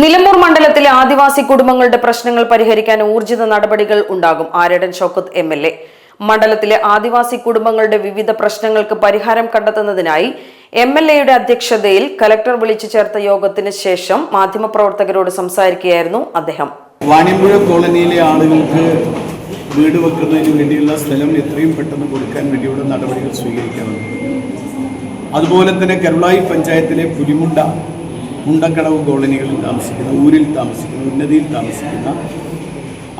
നിലമ്പൂർ മണ്ഡലത്തിലെ ആദിവാസി കുടുംബങ്ങളുടെ പ്രശ്നങ്ങൾ പരിഹരിക്കാൻ ഊർജിത നടപടികൾ ഉണ്ടാകും. Aryadan Shoukath M L A. മണ്ഡലത്തിലെ ആദിവാസി കുടുംബങ്ങളുടെ വിവിധ പ്രശ്നങ്ങൾക്ക് പരിഹാരം കണ്ടെത്തുന്നതിനായി എം എൽ എയുടെ അധ്യക്ഷതയിൽ കലക്ടർ വിളിച്ചു ചേർത്ത യോഗത്തിന് ശേഷം മാധ്യമപ്രവർത്തകരോട് സംസാരിക്കുകയായിരുന്നു അദ്ദേഹം. വാണിയമ്പുഴ കോളനിയിലെ ആളുകൾക്ക് വീട് വെക്കുന്നതിന് വേണ്ടിയുള്ള സ്ഥലം എത്രയും പെട്ടെന്ന് കൊടുക്കാൻ വേണ്ടിയുള്ള നടപടികൾ സ്വീകരിക്കണം അതുപോലെ തന്നെ കരുളായി പഞ്ചായത്തിലെ പുലിമുണ്ട മുണ്ടക്കടവ് കോളനികളിൽ താമസിക്കുന്ന ഊരിൽ താമസിക്കുന്ന ഉന്നതിയിൽ താമസിക്കുന്ന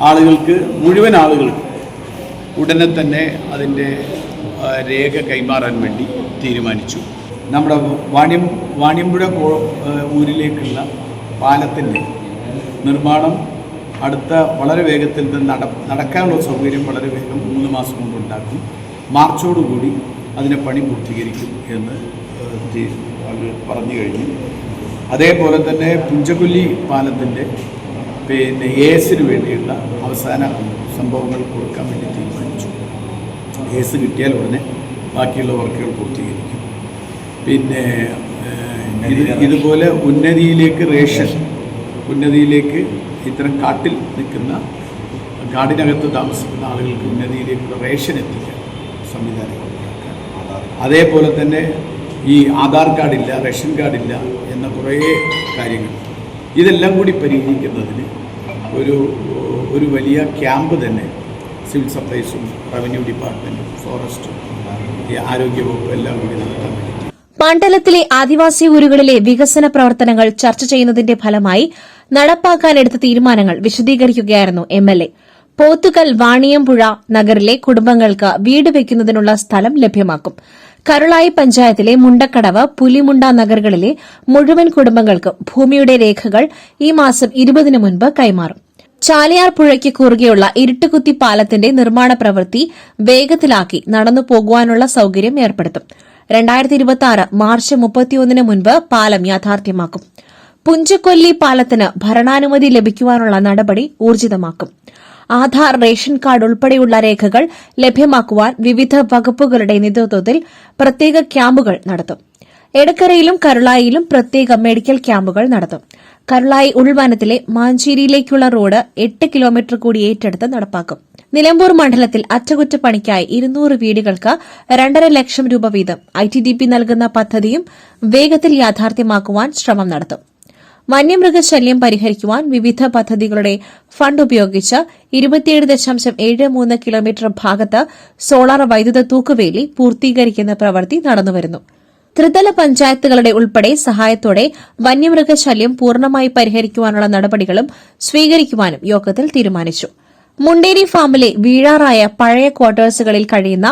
ആളുകൾക്ക് മുഴുവൻ ആളുകൾക്ക് ഉടനെ തന്നെ അതിന്റെ രേഖ കൈമാറാൻ വേണ്ടി തീരുമാനിച്ചു. നമ്മുടെ വാണിയം വാണിയമ്പുഴ ഊരിലേക്കുള്ള പാലത്തിന്റെ നിർമ്മാണം അടുത്ത വളരെ വേഗത്തിൽ നട നടക്കാനുള്ള സൗകര്യം വളരെ വേഗം മൂന്ന് മാസം കൊണ്ട് ഉണ്ടാക്കും. മാർച്ചോടുകൂടി അതിനെ പണി പൂർത്തീകരിക്കും എന്ന് പറഞ്ഞു കഴിഞ്ഞു. അതേപോലെ തന്നെ പുഞ്ചകുല്ലി പാലത്തിന്റെ പിന്നെ എസിന് വേണ്ടിയുള്ള അവസാന സംഭവങ്ങൾ കൊടുക്കാൻ വേണ്ടി തീരുമാനിച്ചു. എസ് കിട്ടിയാൽ ഉടനെ ബാക്കിയുള്ള വർക്കുകൾ പൂർത്തീകരിക്കും. പിന്നെ ഇതുപോലെ ഉന്നതിയിലേക്ക് റേഷൻ ഉന്നതിയിലേക്ക് ഇത്തരം കാട്ടിൽ നിൽക്കുന്ന കാടിനകത്ത് താമസിക്കുന്ന ആളുകൾക്ക് ഉന്നതിയിലേക്കുള്ള റേഷൻ എത്തിക്കാൻ സംവിധാനങ്ങൾ അതേപോലെ തന്നെ ഈ ആധാർ കാർഡില്ല റേഷൻ കാർഡില്ല എന്ന കുറേ കാര്യങ്ങൾ. ഇതെല്ലാം കൂടി പരിഹരിക്കുന്നതിന് ഒരു ഒരു വലിയ ക്യാമ്പ് തന്നെ സിവിൽ സപ്ലൈസും റവന്യൂ ഡിപ്പാർട്ട്മെന്റും ഫോറസ്റ്റും ഈ ആരോഗ്യവകുപ്പും എല്ലാം കൂടി നടത്താൻ വേണ്ടി മണ്ഡലത്തിലെ ആദിവാസി ഊരുകളിലെ വികസന പ്രവർത്തനങ്ങൾ ചർച്ച ചെയ്യുന്നതിന്റെ ഫലമായി നടപ്പാക്കാനെടുത്ത തീരുമാനങ്ങൾ വിശദീകരിക്കുകയായിരുന്നു എം എൽ പോത്തുകൽ വാണിയമ്പുഴ നഗറിലെ കുടുംബങ്ങൾക്ക് വീട് വയ്ക്കുന്നതിനുള്ള സ്ഥലം ലഭ്യമാക്കും. കരുളായി പഞ്ചായത്തിലെ മുണ്ടക്കടവ് പുലിമുണ്ട നഗറുകളിലെ മുഴുവൻ കുടുംബങ്ങൾക്കും ഭൂമിയുടെ രേഖകൾ ഈ മാസം ഇരുപതിനു മുൻപ് കൈമാറും. ചാലിയാർ പുഴയ്ക്ക് കുറുകെയുള്ള ഇരുട്ടുകുത്തി പാലത്തിന്റെ നിർമ്മാണ പ്രവൃത്തി വേഗത്തിലാക്കി നടന്നു പോകുവാനുള്ള സൌകര്യം ഏർപ്പെടുത്തും. മാർച്ച് മുപ്പത്തിയൊന്നിന് മുൻപ് പാലം യാഥാർത്ഥ്യമാക്കും. പുഞ്ചക്കൊല്ലി പാലത്തിന് ഭരണാനുമതി ലഭിക്കുവാനുള്ള നടപടി ഊർജിതമാക്കും. ആധാർ റേഷൻ കാർഡ് ഉൾപ്പെടെയുള്ള രേഖകൾ ലഭ്യമാക്കുവാൻ വിവിധ വകുപ്പുകളുടെ നേതൃത്വത്തിൽ പ്രത്യേക ക്യാമ്പുകൾ നടത്തും. എടക്കരയിലും കരുളായിലും പ്രത്യേക മെഡിക്കൽ ക്യാമ്പുകൾ നടത്തും. കരുളായി ഉൾവനത്തിലെ മാഞ്ചേരിയിലേക്കുള്ള റോഡ് എട്ട് കിലോമീറ്റർ കൂടി ഏറ്റെടുത്ത് നടപ്പാക്കും. നിലമ്പൂർ മണ്ഡലത്തിൽ അറ്റകുറ്റപ്പണിക്കായി ഇരുന്നൂറ് വീടുകൾക്ക് രണ്ടര ലക്ഷം രൂപ വീതം ഐ ടി ഡി പി നൽകുന്ന പദ്ധതിയും വേഗത്തിൽ യാഥാർത്ഥ്യമാക്കുവാൻ ശ്രമം നടത്തും. വന്യമൃഗശല്യം പരിഹരിക്കുവാൻ വിവിധ പദ്ധതികളുടെ ഫണ്ട് ഉപയോഗിച്ച് ഇരുപത്തിയേഴ് ദശാംശം ഏഴ് മൂന്ന് കിലോമീറ്റർ ഭാഗത്ത് സോളാർ വൈദ്യുത തൂക്കുവേലി പൂർത്തീകരിക്കുന്ന പ്രവൃത്തി നടന്നുവരുന്നു. ത്രിതല പഞ്ചായത്തുകളുടെ ഉൾപ്പെടെ സഹായത്തോടെ വന്യമൃഗശല്യം പൂർണമായി പരിഹരിക്കുവാനുള്ള നടപടികളും സ്വീകരിക്കുവാനും യോഗത്തിൽ തീരുമാനിച്ചു. മുണ്ടേരി ഫാമിലെ വീഴാറായ പഴയ ക്വാർട്ടേഴ്സുകളിൽ കഴിയുന്ന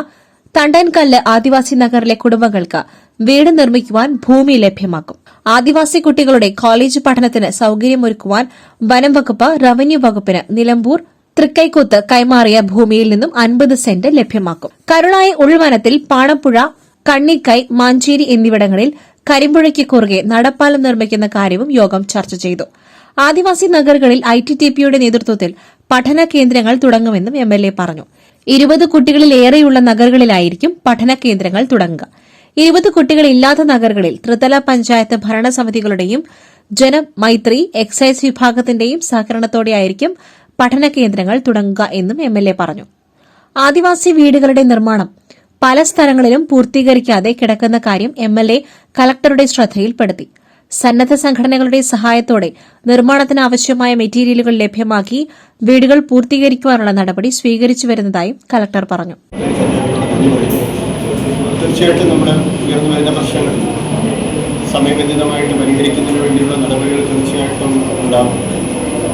തണ്ടൻകല്ല് ആദിവാസി നഗറിലെ കുടുംബങ്ങൾക്ക് വീട് നിർമ്മിക്കുവാൻ ഭൂമി ലഭ്യമാക്കും. ആദിവാസി കുട്ടികളുടെ കോളേജ് പഠനത്തിന് സൌകര്യമൊരുക്കുവാൻ വനം വകുപ്പ് റവന്യൂ വകുപ്പിന് നിലമ്പൂർ തൃക്കൈക്കൂത്ത് കൈമാറിയ ഭൂമിയിൽ നിന്നും അൻപത് സെന്റ് ലഭ്യമാക്കും. കരുണായി ഉൾവനത്തിൽ പാണപ്പുഴ കണ്ണിക്കൈ മാഞ്ചേരി എന്നിവിടങ്ങളിൽ കരിമ്പുഴയ്ക്ക് കുറുകെ നടപ്പാലം നിർമ്മിക്കുന്ന കാര്യവും യോഗം ചർച്ച ചെയ്തു. ആദിവാസി നഗറുകളിൽ ഐ ടി ടി പിയുടെ നേതൃത്വത്തിൽ പഠന കേന്ദ്രങ്ങൾ തുടങ്ങുമെന്നും എം എൽ എ പറഞ്ഞു. ഇരുപത് കുട്ടികളിലേറെയുള്ള നഗരങ്ങളിലായിരിക്കും പഠന കേന്ദ്രങ്ങൾ തുടങ്ങുക. ഇരുപത് കുട്ടികളില്ലാത്ത നഗരങ്ങളിൽ ത്രിതല പഞ്ചായത്ത് ഭരണസമിതികളുടെയും ജനമൈത്രി എക്സൈസ് വിഭാഗത്തിന്റെയും സഹകരണത്തോടെയായിരിക്കും പഠന കേന്ദ്രങ്ങൾ തുടങ്ങുക എന്നും എം എൽ എ പറഞ്ഞു. ആദിവാസി വീടുകളുടെ നിർമ്മാണം പല സ്ഥലങ്ങളിലും പൂർത്തീകരിക്കാതെ കിടക്കുന്ന കാര്യം എം എൽ എ കലക്ടറുടെ ശ്രദ്ധയിൽപ്പെടുത്തി. സന്നദ്ധ സംഘടനകളുടെ സഹായത്തോടെ നിർമ്മാണത്തിന് ആവശ്യമായ മെറ്റീരിയലുകൾ ലഭ്യമാക്കി വീടുകൾ പൂർത്തീകരിക്കുവാനുള്ള നടപടി സ്വീകരിച്ചു വരുന്നതായും കലക്ടർ പറഞ്ഞു. തീർച്ചയായിട്ടും നമ്മുടെ ഉയർന്നു വരുന്ന പ്രശ്നങ്ങൾ സമയബന്ധിതമായിട്ട് പരിഹരിക്കുന്നതിന് വേണ്ടിയുള്ള നടപടികൾ തീർച്ചയായിട്ടും ഉണ്ടാകും.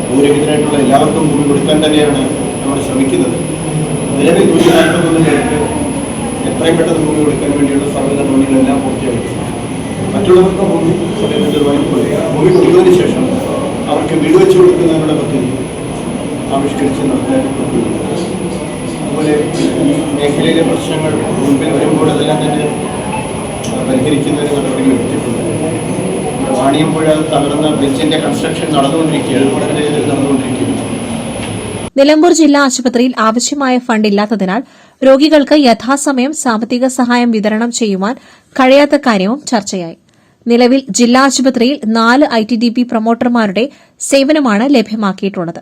ഭൂരഹിതരായിട്ടുള്ള എല്ലാവർക്കും ഭൂമി കൊടുക്കാൻ തന്നെയാണ് നമ്മൾ ശ്രമിക്കുന്നത്. നിലവിൽ നൂറ്റി നാൽപ്പത്തൊന്ന് പേർക്ക് എത്രയും പെട്ടെന്ന് ഭൂമി കൊടുക്കാൻ വേണ്ടിയുള്ള സർവ നടപടികളെല്ലാം പൂർത്തിയാക്കി. മറ്റുള്ളവർക്ക് ഭൂമി കൊടുക്കുക ഭൂമി കൊടുത്തതിന് ശേഷം അവർക്ക് വീട് വെച്ച് കൊടുക്കുന്നതിനുള്ള പദ്ധതി ആവിഷ്കരിച്ച് നടപ്പിലാക്കിക്കൊണ്ടിരിക്കുന്നു അതുപോലെ ഈ മേഖലയിലെ പ്രശ്നങ്ങൾ മുൻപിൽ വരുമ്പോൾ അതെല്ലാം തന്നെ ഒരു നടപടികൾ എടുത്തിട്ടുണ്ട്. വാണിയമ്പുഴ തകർന്ന ബ്രിഡ്ജിന്റെ കൺസ്ട്രക്ഷൻ നടന്നുകൊണ്ടിരിക്കുകയാണ്. വളരെ വേഗത്തിൽ നിലമ്പൂർ ജില്ലാ ആശുപത്രിയിൽ ആവശ്യമായ ഫണ്ട് ഇല്ലാത്തതിനാൽ രോഗികൾക്ക് യഥാസമയം സാമ്പത്തിക സഹായം വിതരണം ചെയ്യുവാൻ കഴിയാത്ത കാര്യവും ചർച്ചയായി. നിലവിൽ ജില്ലാ ആശുപത്രിയിൽ നാല് ഐ ടി ഡി പി പ്രൊമോട്ടർമാരുടെ സേവനമാണ് ലഭ്യമാക്കിയിട്ടുള്ളത്.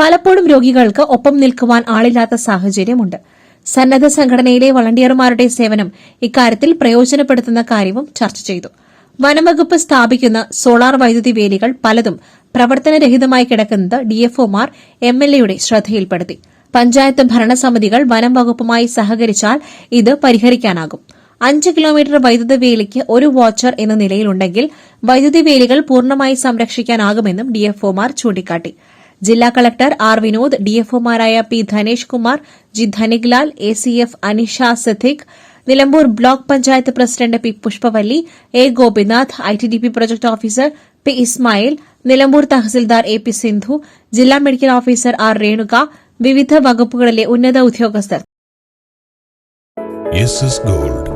പലപ്പോഴും രോഗികൾക്ക് ഒപ്പം നിൽക്കുവാൻ ആളില്ലാത്ത സാഹചര്യമുണ്ട്. സന്നദ്ധ സംഘടനയിലെ വളണ്ടിയർമാരുടെ സേവനം ഇക്കാര്യത്തിൽ പ്രയോജനപ്പെടുത്തുന്ന കാര്യവും ചർച്ച ചെയ്തു. വനംവകുപ്പ് സ്ഥാപിക്കുന്ന സോളാർ വൈദ്യുതി വേലികൾ പലതും പ്രവർത്തനരഹിതമായി കിടക്കുന്നത് ഡിഎഫ്ഒമാർ എം എൽ എയുടെ ശ്രദ്ധയിൽപ്പെടുത്തി. പഞ്ചായത്ത് ഭരണസമിതികൾ വനം വകുപ്പുമായി സഹകരിച്ചാൽ ഇത് പരിഹരിക്കാനാകും. അഞ്ച് കിലോമീറ്റർ വൈദ്യുത വേലിക്ക് ഒരു വാച്ചർ എന്ന നിലയിലുണ്ടെങ്കിൽ വൈദ്യുതി വേലികൾ പൂർണമായി സംരക്ഷിക്കാനാകുമെന്നും ഡിഎഫ്ഒമാർ ചൂണ്ടിക്കാട്ടി. ജില്ലാ collector R Vinod ഡിഎഫ്ഒമാരായ P Dhanesh Kumar G Dhaniklal A C F Anisha Siddique Nilambur block panchayat president P Pushpavalli A Gopinath I T D P project officer P Ismail Nilambur tahsildar A P Sindhu ജില്ലാ medical officer R Renuka വിവിധ വകുപ്പുകളിലെ ഉന്നത ഉദ്യോഗസ്ഥർ. Gold.